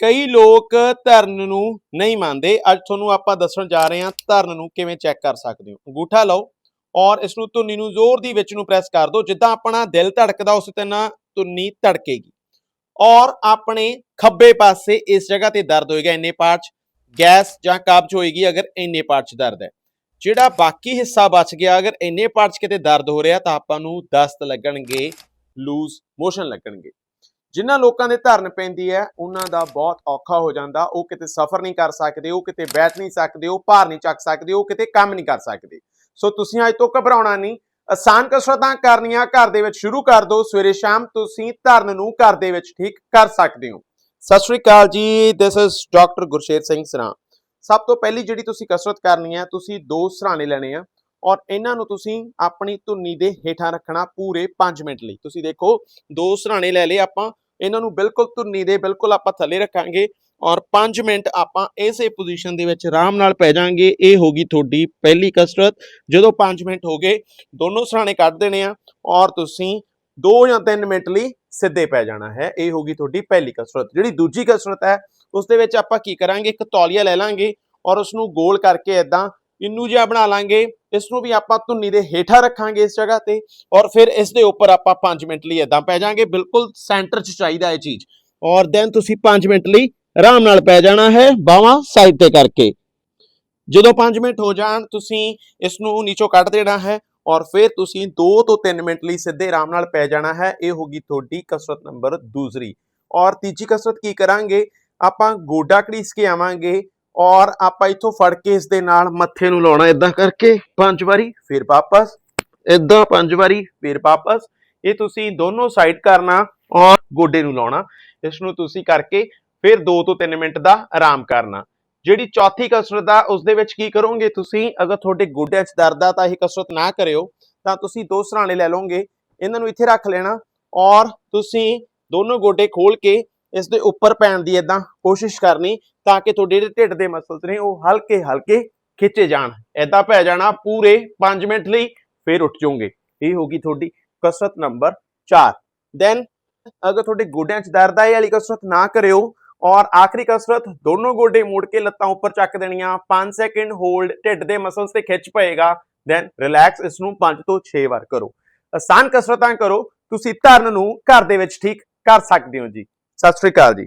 ਕਈ ਲੋਕ ਧਰਨ ਨੂੰ ਨਹੀਂ ਮੰਨਦੇ। ਅੱਜ ਤੁਹਾਨੂੰ ਆਪਾਂ ਦੱਸਣ ਜਾ ਰਹੇ ਹਾਂ ਧਰਨ ਨੂੰ ਕਿਵੇਂ ਚੈੱਕ ਕਰ ਸਕਦੇ ਹੋ। ਅੰਗੂਠਾ ਲਓ ਔਰ ਇਸ ਨੂੰ ਧੁੰਨੀ ਨੂੰ ਜ਼ੋਰ ਦੀ ਵਿੱਚ ਨੂੰ ਪ੍ਰੈਸ ਕਰ ਦਿਓ। ਜਿੱਦਾਂ ਆਪਣਾ ਦਿਲ ਧੜਕਦਾ, ਉਸ ਤਰ੍ਹਾਂ ਧੁਨੀ ਧੜਕੇਗੀ। ਔਰ ਆਪਣੇ ਖੱਬੇ ਪਾਸੇ ਇਸ ਜਗ੍ਹਾ ਤੇ ਦਰਦ ਹੋਏਗਾ, ਇੰਨੇ ਪਾਰਟ ਗੈਸ ਜਾਂ ਕਬਜ਼ ਹੋਏਗੀ ਅਗਰ ਇੰਨੇ ਪਾਰਟ 'ਚ ਦਰਦ ਹੈ। ਜਿਹੜਾ ਬਾਕੀ ਹਿੱਸਾ ਬਚ ਗਿਆ, ਅਗਰ ਇੰਨੇ ਪਾਰਟ 'ਚ ਕਿਤੇ ਦਰਦ ਹੋ ਰਿਹਾ ਤਾਂ ਆਪਾਂ ਨੂੰ ਦਸਤ ਲੱਗਣਗੇ, ਲੂਜ਼ ਮੋਸ਼ਨ ਲੱਗਣਗੇ। ਜਿਨ੍ਹਾਂ ਲੋਕਾਂ ਦੇ ਧਰਨ ਪੈਂਦੀ ਹੈ, ਉਹਨਾਂ ਦਾ ਬਹੁਤ ਔਖਾ ਹੋ ਜਾਂਦਾ। ਉਹ ਕਿਤੇ ਸਫ਼ਰ ਨਹੀਂ ਕਰ ਸਕਦੇ, ਉਹ ਕਿਤੇ ਬੈਠ ਨਹੀਂ ਸਕਦੇ, ਉਹ ਭਾਰ ਨਹੀਂ ਚੱਕ ਸਕਦੇ, ਉਹ ਕਿਤੇ ਕੰਮ ਨਹੀਂ ਕਰ ਸਕਦੇ। ਸੋ ਤੁਸੀਂ ਅੱਜ ਤੋਂ ਘਬਰਾਉਣਾ ਨਹੀਂ। ਆਸਾਨ ਕਸਰਤਾਂ ਕਰਨੀਆਂ, ਘਰ ਦੇ ਵਿੱਚ ਸ਼ੁਰੂ ਕਰ ਦਿਓ। ਸਵੇਰੇ ਸ਼ਾਮ ਤੁਸੀਂ ਧਰਨ ਨੂੰ ਘਰ ਦੇ ਵਿੱਚ ਠੀਕ ਕਰ ਸਕਦੇ ਹੋ। ਸਤਿ ਸ਼੍ਰੀ ਅਕਾਲ ਜੀ this is doctor Gursher Singh Saran. ਸਭ ਤੋਂ ਪਹਿਲੀ ਜਿਹੜੀ ਤੁਸੀਂ ਕਸਰਤ ਕਰਨੀ ਹੈ, ਤੁਸੀਂ ਦੋ ਸਰਾਣੇ ਲੈਣੇ ਆ ਔਰ ਇਹਨਾਂ ਨੂੰ ਤੁਸੀਂ ਆਪਣੀ ਧੁੰਨੀ ਦੇ ਹੇਠਾਂ ਰੱਖਣਾ ਪੂਰੇ 5 ਮਿੰਟ ਲਈ। ਤੁਸੀਂ ਦੇਖੋ, ਦੋ ਸਰਾਣੇ ਲੈ ਲਏ ਆਪਾਂ। ਇਹਨਾਂ ਨੂੰ ਬਿਲਕੁਲ ਧੁੰਨੀ ਦੇ, ਬਿਲਕੁਲ ਆਪਾਂ ਥੱਲੇ ਰੱਖਾਂਗੇ ਔਰ 5 ਮਿੰਟ ਆਪਾਂ ਇਸੇ ਪੋਜੀਸ਼ਨ ਦੇ ਵਿੱਚ ਆਰਾਮ ਨਾਲ ਪੈ ਜਾਾਂਗੇ। ਇਹ ਹੋਗੀ ਤੁਹਾਡੀ ਪਹਿਲੀ ਕਸਰਤ। ਜਦੋਂ 5 ਮਿੰਟ ਹੋ ਗਏ, ਦੋਨੋਂ ਸਰਾਣੇ ਕੱਢ ਦੇਣੇ ਆ ਔਰ ਤੁਸੀਂ 2 ਜਾਂ 3 ਮਿੰਟ ਲਈ ਸਿੱਧੇ ਪੈ ਜਾਣਾ ਹੈ। ਇਹ ਹੋਗੀ ਤੁਹਾਡੀ ਪਹਿਲੀ ਕਸਰਤ। ਜਿਹੜੀ ਦੂਜੀ ਕਸਰਤ ਹੈ, ਉਸ ਦੇ ਵਿੱਚ ਆਪਾਂ ਕੀ ਕਰਾਂਗੇ? ਇੱਕ ਤੌਲੀਆ ਲੈ ਲਾਂਗੇ ਔਰ ਉਸ ਨੂੰ ਗੋਲ ਕਰਕੇ ਇਦਾਂ ਇੰਨੂ ਜਿਹਾ ਬਣਾ ਲਾਂਗੇ ਇਸ ਨੂੰ ਵੀ ਆਪਾਂ ਧੁੰਨੀ ਦੇ ਹੇਠਾਂ ਰੱਖਾਂਗੇ ਇਸ ਜਗ੍ਹਾ ਤੇ ਔਰ ਫਿਰ ਇਸ ਦੇ ਉੱਪਰ ਆਪਾਂ 5 ਮਿੰਟ ਲਈ ਇਦਾਂ ਪੈ ਜਾਾਂਗੇ, ਬਿਲਕੁਲ ਸੈਂਟਰ 'ਚ ਚਾਹੀਦਾ ਇਹ ਚੀਜ਼। ਔਰ ਦੈਨ ਤੁਸੀਂ 5 ਮਿੰਟ ਲਈ ਆਰਾਮ ਨਾਲ ਪੈ ਜਾਣਾ ਹੈ ਬਾਹਾਂ ਸਾਈਡ ਤੇ ਕਰਕੇ। ਜਦੋਂ 5 ਮਿੰਟ ਹੋ ਜਾਣ, ਤੁਸੀਂ ਇਸ ਨੂੰ ਨੀਚੋਂ ਕੱਢ ਦੇਣਾ ਹੈ ਔਰ ਫਿਰ ਤੁਸੀਂ 2 ਤੋਂ 3 ਮਿੰਟ ਲਈ ਸਿੱਧੇ ਆਰਾਮ ਨਾਲ ਪੈ ਜਾਣਾ ਹੈ, ਇਹ ਹੋਗੀ ਤੁਹਾਡੀ ਕਸਰਤ ਨੰਬਰ ਦੂਸਰੀ। ਔਰ ਤੀਜੀ ਕਸਰਤ ਕੀ ਕਰਾਂਗੇ? ਆਪਾਂ ਗੋਡਾ ਕੜੀਸ ਕੇ ਆਵਾਂਗੇ। ਔਰ ਆਪਾਂ ਇੱਥੋਂ ਫੜ ਕੇ ਇਸ ਦੇ ਨਾਲ ਮੱਥੇ ਨੂੰ ਲਾਉਣਾ ਇਦਾਂ ਕਰਕੇ, ਪੰਜ ਵਾਰੀ, ਫਿਰ ਵਾਪਸ। ਇਦਾਂ ਪੰਜ ਵਾਰੀ, ਫਿਰ ਵਾਪਸ। ਇਹ ਤੁਸੀਂ ਦੋਨੋਂ ਸਾਈਡ ਕਰਨਾ ਔਰ ਗੋਡੇ ਨੂੰ ਲਾਉਣਾ। ਇਸ ਨੂੰ ਤੁਸੀਂ ਕਰਕੇ ਫਿਰ 2 ਤੋਂ 3 ਮਿੰਟ ਦਾ ਆਰਾਮ ਕਰਨਾ। ਜਿਹੜੀ ਚੌਥੀ ਕਸਰਤ ਆ ਉਸ ਦੇ ਵਿੱਚ ਕੀ ਕਰੋਗੇ ਤੁਸੀਂ? ਅਗਰ ਤੁਹਾਡੇ ਗੋਡਿਆਂ 'ਚ ਦਰਦ ਆ ਤਾਂ ਇਹ ਕਸਰਤ ਨਾ ਕਰਿਓ। ਤਾਂ ਤੁਸੀਂ ਦੋ ਸਰਾਣੇ ਲੈ ਲਓਗੇ। ਇਹਨਾਂ ਨੂੰ ਇੱਥੇ ਰੱਖ ਲੈਣਾ ਔਰ ਤੁਸੀਂ ਦੋਨੋਂ ਗੋਡੇ ਖੋਲ ਕੇ ਇਸ ਦੇ ਉੱਪਰ ਪੈਣ ਦੀ ਇਦਾਂ ਕੋਸ਼ਿਸ਼ ਕਰਨੀ ਤਾਂ ਕਿ ਤੁਹਾਡੇ ਜਿਹੜੇ ਢਿੱਡ ਦੇ ਮਸਲਸ ਨੇ ਉਹ ਹਲਕੇ ਹਲਕੇ ਖਿੱਚੇ ਜਾਣ। ਇਦਾਂ ਪੈ ਜਾਣਾ ਪੂਰੇ 5 ਮਿੰਟ ਲਈ, ਫਿਰ ਉੱਠ ਜਾਓਗੇ। ਇਹ ਹੋਗੀ ਤੁਹਾਡੀ ਕਸਰਤ ਨੰਬਰ 4 ਦੈਨ ਅਗਰ ਤੁਹਾਡੇ ਗੋਡਿਆਂ 'ਚ ਦਰਦ ਆਏ ਵਾਲੀ ਕਸਰਤ ਨਾ ਕਰਿਓ ਔਰ ਆਖਰੀ ਕਸਰਤ ਦੋਨੋਂ ਗੋਡੇ ਮੋੜ ਕੇ ਲੱਤਾਂ ਉੱਪਰ ਚੱਕ ਦੇਣੀਆਂ 5 ਸੈਕਿੰਡ ਹੋਲਡ ਢਿੱਡ ਦੇ ਮਸਲਸ ਤੇ ਖਿੱਚ ਪਏਗਾ ਦੈਨ ਰਿਲੈਕਸ ਇਸ ਨੂੰ 5 ਤੋਂ 6 ਵਾਰ ਕਰੋ। ਆਸਾਨ ਕਸਰਤਾਂ ਕਰੋ, ਤੁਸੀਂ ਧਰਨ ਨੂੰ ਘਰ ਦੇ ਵਿੱਚ ਠੀਕ ਕਰ ਸਕਦੇ ਹੋ ਜੀ। ਸਤਿ ਸ਼੍ਰੀ ਅਕਾਲ ਜੀ